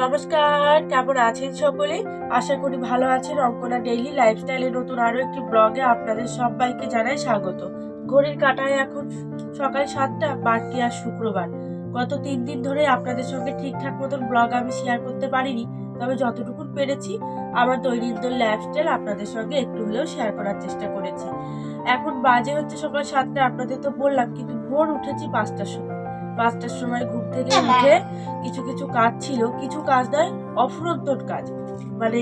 নমস্কার, কেমন আছেন সকলে? আশা করি ভালো আছেন। অঙ্কনা ডেইলি লাইফস্টাইলের নতুন আরও একটি ব্লগে আপনাদের সবাইকে জানাই স্বাগত। ঘড়ির কাটায় এখন সকাল সাতটা বারটি আর শুক্রবার। গত তিন দিন ধরে আপনাদের সঙ্গে ঠিকঠাক মতন ব্লগ আমি শেয়ার করতে পারিনি, তবে যতটুকু পেরেছি, আমার দৈনন্দিন লাইফস্টাইল আপনাদের সঙ্গে একটু হলেও শেয়ার করার চেষ্টা করেছি। এখন বাজে হচ্ছে সকাল সাতটা, আপনাদের তো বললাম, কিন্তু ভোর উঠেছি পাঁচটার সময়। পাঁচটার সময় ঘুম থেকে উঠে কিছু কিছু কাজ ছিল কিছু কাজ নয় অফুরন্তর কাজ। মানে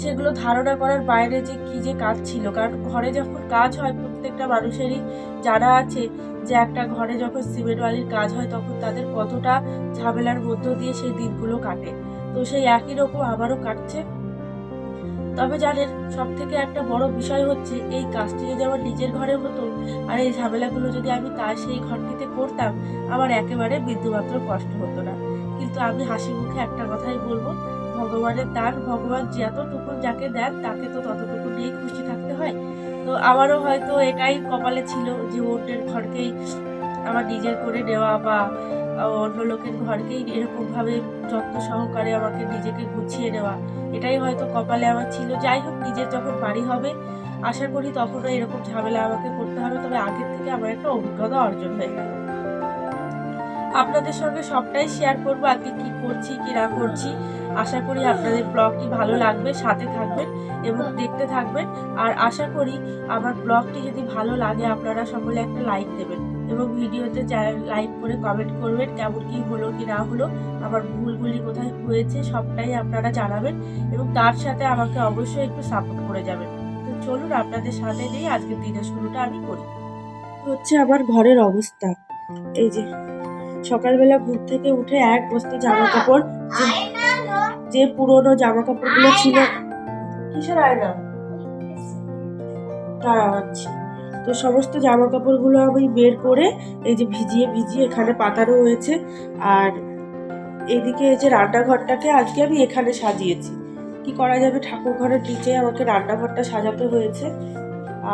সেগুলো ধারণা করার বাইরে যে কি যে কাজ ছিল। কারণ ঘরে যখন কাজ হয় প্রত্যেকটা মানুষেরই জানা আছে যে একটা ঘরে যখন সিমেন্ট বালির কাজ হয় তখন তাদের কতটা ঝামেলার মধ্য দিয়ে সেই দিনগুলো কাটে। তো সেই একই রকম আমারও কাটছে। তবে জানেন সব থেকে একটা বড় বিষয় হচ্ছে এই কাজটি যদি আমার নিজের ঘরে হতো আর এই ঝামেলাগুলো যদি আমি তার সেই ঘরটিতে করতাম, আমার একেবারে বিন্দুমাত্র কষ্ট হতো না। কিন্তু আমি হাসি মুখে একটা কথাই বলব, ভগবানের দান, ভগবান যতটুকু যাকে দেন তাকে তো ততটুকু নিয়েই খুশি থাকতে হয়। তো আমারও হয়তো এটাই কপালে ছিল যে অন্যের ঘরকেই আমার নিজের করে নেওয়া বা অন্য লোকের ঘরকেই এরকমভাবে যত্ন সহকারে আমাকে নিজেকে গুছিয়ে নেওয়া। এটাই হয়তো কপালে আমার ছিল। যাই হোক, নিজের যখন বাড়ি হবে, আশা করি তখনও এরকম ঝামেলা আমাকে করতে হবে। তবে আগের থেকে আমার একটা অভিজ্ঞতা অর্জন হয়ে গেল। আপনাদের সঙ্গে সবটাই শেয়ার করব আজকে কি করছি, কি না করছি। আশা করি আপনাদের ব্লগটি ভালো লাগবে, সাথে থাকবেন এবং দেখতে থাকবেন। আর আশা করি আমার ব্লগটি যদি ভালো লাগে, আপনারা সকলে একটা লাইক দেবেন। এবং ভিডিওতে লাইক করে কমেন্ট করবেন কেমন কি হলো কি না হলো আমার ভুলগুলি কোথায় হয়েছে সবটাই আপনারা জানাবেন এবং তার সাথে আমাকে অবশ্যই একটু সাপোর্ট করে যাবেন। তো চলুন আপনাদের সাথে নিয়ে আজকের দিনের শুরুটা আমি করি। হচ্ছে আমার ঘরের অবস্থা। এই যে সকালবেলা ঘুম থেকে উঠে এক বস্তা জামা কাপড় যে পুরনো জামা কাপড়গুলো ছিল কিসের আয়না? দাঁড়াও আনছি। তো সমস্ত জামা কাপড়গুলো আমি বের করে এই যে ভিজিয়ে ভিজিয়ে এখানে পাতানো হয়েছে। আর এদিকে এই যে রান্নাঘরটাকে আজকে আমি এখানে সাজিয়েছি। কি করা যাবে? ঠাকুর ঘরের নিচে আমাকে রান্নাঘরটা সাজাতে হয়েছে।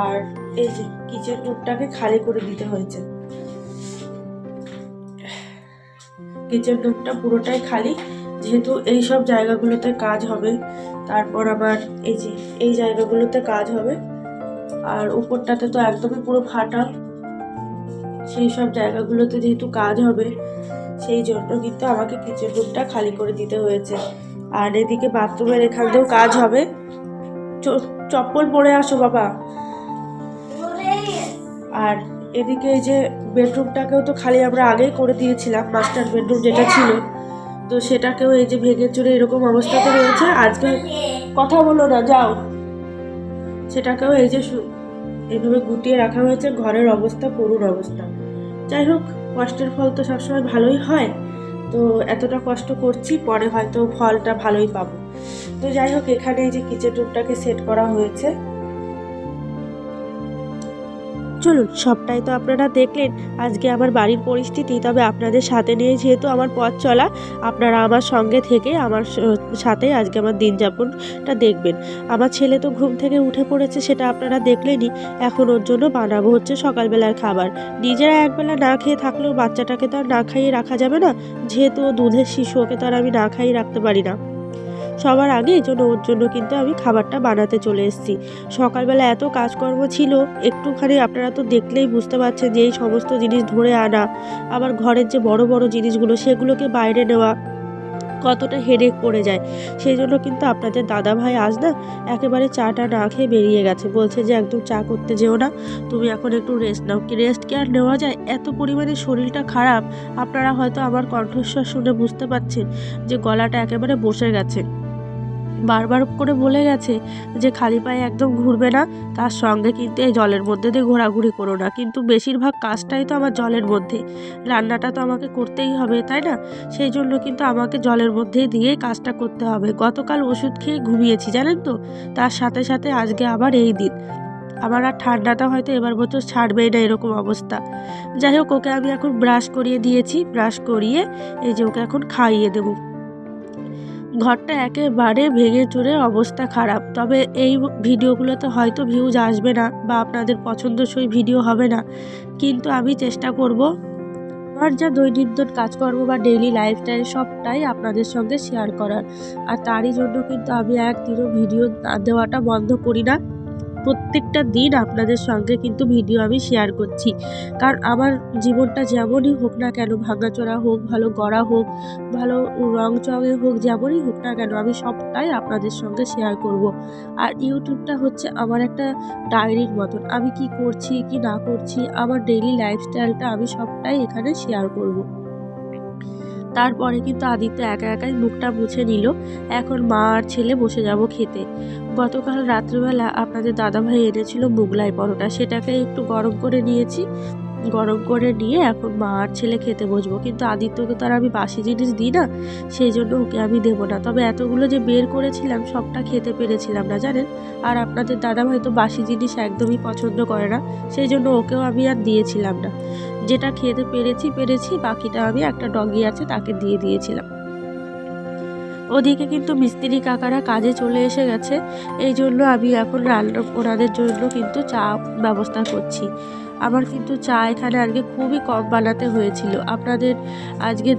আর এই যে কিচেন রুমটাকে খালি করে দিতে হয়েছে। কিচেন রুমটা পুরোটাই খালি। যেহেতু এই সব জায়গাগুলোতে কাজ হবে, তারপর আবার এই যে এই জায়গাগুলোতে কাজ হবে। আর উপরটাতে তো একদমই পুরো ফাটা সেই সব জায়গাগুলোতে যেহেতু কাজ হবে, সেই জন্য কিন্তু আমাকে কিচেন রুমটা খালি করে দিতে হয়েছে। আর এদিকে বাথরুমের এখান দিয়েও কাজ হবে। চপ্পল পরে আসো বাবা। আর এদিকে এই যে বেডরুমটাকেও তো খালি আমরা আগেই করে দিয়েছিলাম মাস্টার বেডরুম যেটা ছিল। তো সেটাকেও এই যে ভেঙে চুরে এরকম অবস্থাতে রয়েছে। আজকে কথা বলো না, যাও। সেটাকেও এই যে এইভাবে গুটিয়ে রাখা হয়েছে, ঘরের অবস্থা করুণ অবস্থা। যাই হোক, কষ্টের ফল তো সবসময় ভালোই হয়। তো এতটা কষ্ট করছি, পরে হয়তো ফলটা ভালোই পাবো। তো যাই হোক, এখানে এই যে কিচেন রুমটাকে সেট করা হয়েছে। চলুন, সবটাই তো আপনারা দেখলেন। আজকে আমার বাড়ির পরিস্থিতি, তবে আপনাদের সাথে নিয়ে যেহেতু আমার পথ চলা, আপনারা আমার সঙ্গে থেকে আমার সাথে আজকে আমার দিন যাপনটা দেখবেন। আমার ছেলে তো ঘুম থেকে উঠে পড়েছে, সেটা আপনারা দেখলেনই। এখন ওর জন্য বানাবো হচ্ছে সকালবেলার খাবার। নিজেরা একবেলা না খেয়ে থাকলেও বাচ্চাটাকে তো আর না খাইয়ে রাখা যাবে না। যেহেতু দুধের শিশু, ওকে তো আর আমি না খাইয়ে রাখতে পারি না। সবার আগে এই জন্য ওর জন্য কিন্তু আমি খাবারটা বানাতে চলে এসেছি। সকালবেলা এত কাজকর্ম ছিল, একটুখানি আপনারা তো দেখলেই বুঝতে পারছেন যে এই সমস্ত জিনিস ধরে আনা, আবার ঘরের যে বড় বড় জিনিসগুলো সেগুলোকে বাইরে নেওয়া কতটা হেডেক পড়ে যায়। সেই জন্য কিন্তু আপনাদের দাদা ভাই আজ না একেবারে চাটা না খেয়ে বেরিয়ে গেছে। বলছে যে একদম চা করতে যেও না, তুমি এখন একটু রেস্ট নাও। কি রেস্ট কি আর নেওয়া যায়? এত পরিমাণে শরীরটা খারাপ, আপনারা হয়তো আমার কণ্ঠস্বর শুনে বুঝতে পারছেন যে গলাটা একেবারে বসে গেছে। বারবার করে বলে গেছে যে খালি পায়ে একদম ঘুরবে না, তার সঙ্গে কিন্তু এই জলের মধ্যে দিয়ে ঘোরাঘুরি করো না। কিন্তু বেশিরভাগ কাজটাই তো আমার জলের মধ্যে। রান্নাটা তো আমাকে করতেই হবে, তাই না? সেই জন্য কিন্তু আমাকে জলের মধ্যে দিয়েই কাজটা করতে হবে। গতকাল ওষুধ খেয়ে ঘুমিয়েছি, জানেন তো? তার সাথে সাথে আজকে আবার এই দিন। আমার আর ঠান্ডাটা হয়তো এবার বছর ছাড়বেই না এরকম অবস্থা। যাই হোক, ওকে আমি এখন ব্রাশ করিয়ে দিয়েছি। ব্রাশ করিয়ে এই যে ওকে এখন খাইয়ে দেবো। ঘরটা একেবারে ভেঙে চুরে অবস্থা খারাপ। তবে এই ভিডিওগুলোতে হয়তো ভিউজ আসবে না বা আপনাদের পছন্দসই ভিডিও হবে না। কিন্তু আমি চেষ্টা করব আমার যা দৈনন্দিন কাজকর্ম বা ডেইলি লাইফস্টাইল সবটাই আপনাদের সঙ্গে শেয়ার করার। আর তারই জন্য কিন্তু আমি একদিনও ভিডিও দেওয়াটা বন্ধ করি না। প্রত্যেকটা দিন আপনাদের সঙ্গে কিন্তু ভিডিও আমি শেয়ার করছি। কারণ আমার জীবনটা যেমনই হোক না কেন, ভাঙাচোরা হোক, ভালো গড়া হোক, ভালো রং চঙে হোক, যেমনই হোক না কেন, আমি সবটাই আপনাদের সঙ্গে শেয়ার করব। আর ইউটিউবটা হচ্ছে আমার একটা ডায়েরির মতন। আমি কি করছি, কি না করছি, আমার ডেইলি লাইফস্টাইলটা আমি সবটাই এখানে শেয়ার করব। তারপরে কিন্তু আদিত্য একা একাই মুখটা মুছে নিল। এখন মা আর ছেলে বসে যাব খেতে। গতকাল রাত্রিবেলা আপনাদের দাদাভাই এনেছিল মোগলাই পরোটা। সেটাকে একটু গরম করে নিয়েছি। গরম করে নিয়ে এখন মা আর ছেলে খেতে বসবো। কিন্তু আদিত্যকে তো আর আমি বাসি জিনিস দিই না, সেই জন্য ওকে আমি দেবো না। তবে এতগুলো যে বের করেছিলাম, সবটা খেতে পেরেছিলাম না, জানেন? আর আপনাদের দাদাভাই তো বাসি জিনিস একদমই পছন্দ করে না, সেই জন্য ওকেও আমি আর দিয়েছিলাম না। যেটা খেতে পেরেছি পেরেছি, বাকিটা আমি একটা ডগি আছে, তাকে দিয়ে দিয়েছিলাম। ওদিকে কিন্তু মিস্ত্রি কাকারা কাজে চলে এসে গেছে, এই জন্য আমি এখন রান্না ওনাদের জন্য কিন্তু চা ব্যবস্থা করছি। আমার কিন্তু চা এখানে আজকে খুবই কম বানাতে হয়েছিল। আপনাদের আজকে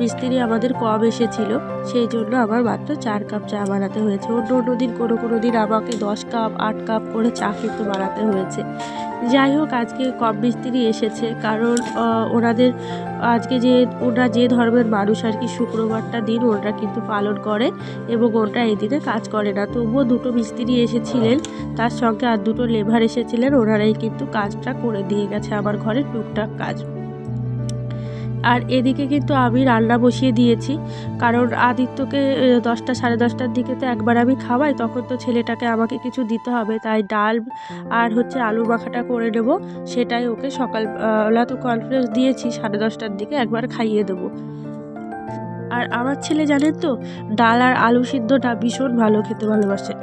মিস্ত্রি আমাদের কম এসেছিল, সেই জন্য আমার মাত্র চার কাপ চা বানাতে হয়েছে। অন্য অন্য দিন কোনো কোনো দিন আমাকে দশ কাপ, আট কাপ করে চা কিন্তু বানাতে হয়েছে। যাই হোক, আজকে কম মিস্ত্রি এসেছে, কারণ ওনাদের আজকে যে, ওরা যে ধর্মের মানুষ আর কি, শুক্রবারটা দিন ওরা কিন্তু পালন করে এবং ওরা এই দিনে কাজ করে না। তবুও দুটো মিস্ত্রি এসেছিলেন, তার সঙ্গে আর দুটো লেবার এসেছিলেন, ওনারাই কিন্তু কাজটা করে দিয়ে গেছে আমার ঘরে টুকটাক কাজ। আর এদিকে কিন্তু আমি রান্না বসিয়ে দিয়েছি, কারণ আদিত্যকে দশটা সাড়ে দশটার দিকে তো একবার আমি খাওয়াই, তখন তো ছেলেটাকে আমাকে কিছু দিতে হবে, তাই ডাল আর হচ্ছে আলু মাখাটা করে নেব, সেটাই ওকে সকালবেলা তো কনফিডেন্স দিয়েছি, সাড়ে দশটার দিকে একবার খাইয়ে দেবো। আর আমার ছেলে, জানেন তো, ডাল আর আলু সিদ্ধটা ভীষণ ভালো খেতে ভালোবাসে।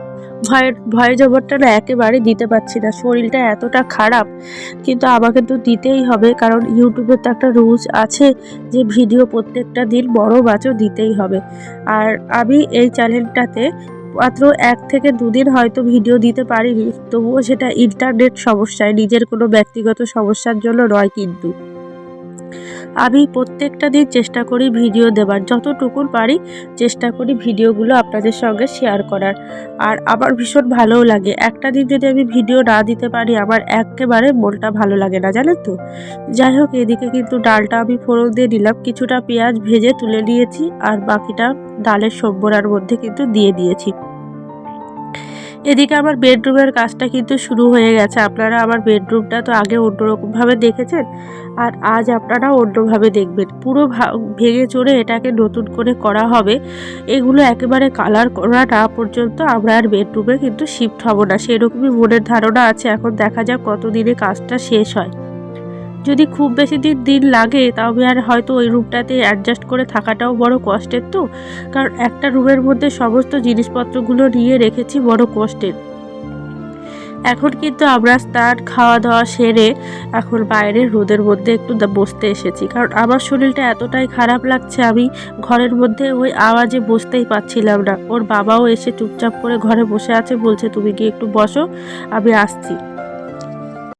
ভয়ের ভয় জবরটা না একেবারে দিতে পারছি না, শরীরটা এতটা খারাপ, কিন্তু আমাকে তো দিতেই হবে, কারণ ইউটিউবে তো একটা রুলস আছে যে ভিডিও প্রত্যেকটা দিন বড় বাচও দিতেই হবে। আর আমি এই চ্যানেলটাতে মাত্র এক থেকে দুদিন হয়তো ভিডিও দিতে পারিনি, তবুও সেটা ইন্টারনেট সমস্যায়, নিজের কোনো ব্যক্তিগত সমস্যার জন্য নয় কিন্তু। আমি প্রত্যেকটা দিন চেষ্টা করি ভিডিও দেবার, যতটুকু পারি চেষ্টা করি ভিডিওগুলো আপনাদের সঙ্গে শেয়ার করার। আর আমার ভীষণ ভালোও লাগে। একটা দিন যদি আমি ভিডিও না দিতে পারি, আমার একেবারে মনটা ভালো লাগে না, জানেন তো? যাই হোক, এদিকে কিন্তু ডালটা আমি ফোড়ন দিয়ে নিলাম। কিছুটা পেঁয়াজ ভেজে তুলে নিয়েছি আর বাকিটা ডালের সম্বরার মধ্যে কিন্তু দিয়ে দিয়েছি। এদিকে আমার বেডরুমের কাজটা কিন্তু শুরু হয়ে গেছে। আপনারা আমার বেডরুমটা তো আগে অন্যরকমভাবে দেখেছেন, আর আজ আপনারা অন্যভাবে দেখবেন। পুরো ভেঙে চড়ে এটাকে নতুন করে করা হবে। এগুলো একেবারে কালার করা না পর্যন্ত আমরা আর বেডরুমে কিন্তু শিফট হব না। সেরকমই মনের ধারণা আছে। এখন দেখা যাক কতদিনে কাজটা শেষ হয়। যদি খুব বেশি দিন দিন লাগে, তবে আর হয়তো ওই রুমটাতে অ্যাডজাস্ট করে থাকাটাও বড় কষ্টের তো। কারণ একটা রুমের মধ্যে সমস্ত জিনিসপত্রগুলো নিয়ে রেখেছি বড় কষ্টের। এখন কিন্তু আমরা স্নান খাওয়া দাওয়া সেরে এখন বাইরের রোদের মধ্যে একটু বসতে এসেছি। কারণ আমার শরীরটা এতটাই খারাপ লাগছে, আমি ঘরের মধ্যে ওই আওয়াজে বসতেই পারছিলাম না। ওর বাবাও এসে চুপচাপ করে ঘরে বসে আছে, বলছে, তুমি গিয়ে একটু বসো, আমি আসছি।